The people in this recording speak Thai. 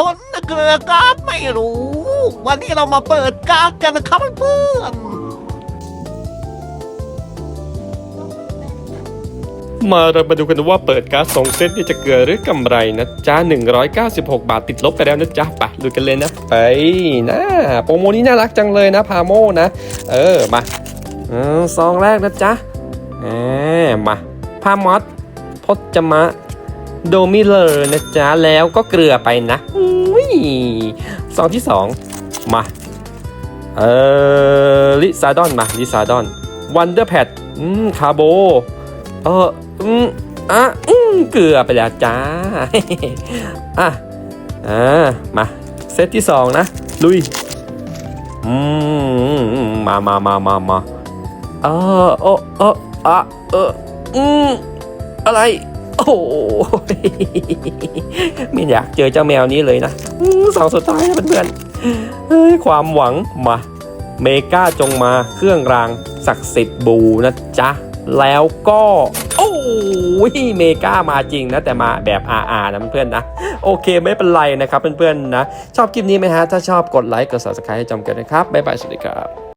คนนะเกลือการ์ดไม่รู้ วันนี้เรามาเปิดการ์ดกันนะครับเพื่อนมาเรามาดูกันว่าเปิดการ์ดสองเซตนี่จะเกิดหรือกำไรนะจ๊ะ196 บาทติดลบไปแล้วนะจ๊ะไปดูกันเลยนะไปนะโปรโมนี้น่ารักจังเลยนะพาโมนะ เออมาออซองแรกนะจ๊ะแหมมาพามอสพจมะ โดมิเลอร์นะจ๊ะ แล้วก็เกลือไปนะอุ้ยซองที่สองมา เออลิซาดอนมาลิซาดอนวันเดอร์แพดอืมคาโบ เอออืมอะอืมเกลือไปแล้วจ้า อะอ่ามาเซตที่สองนะ ลุย อืมมามามามามาเออเออเอออะเอออืมอะไร โอ้ไม่อยากเจอเจ้าแมวนี้เลยนะสองสุดท้ายนะเพื่อนๆเฮ้ยความหวังมาเมกาจงมาเครื่องรางศักดิ์สิทธิ์บูนะจ๊ะ แล้วก็ โอ้ยเมกามาจริงนะ แต่มาแบบ RR นะเพื่อนๆนะ โอเคไม่เป็นไรนะครับเพื่อนๆนะ ชอบคลิปนี้ไหมฮะ ถ้าชอบกดไลค์กด subscribe ให้จอมกันนะครับ บ๊ายบาย สวัสดีครับ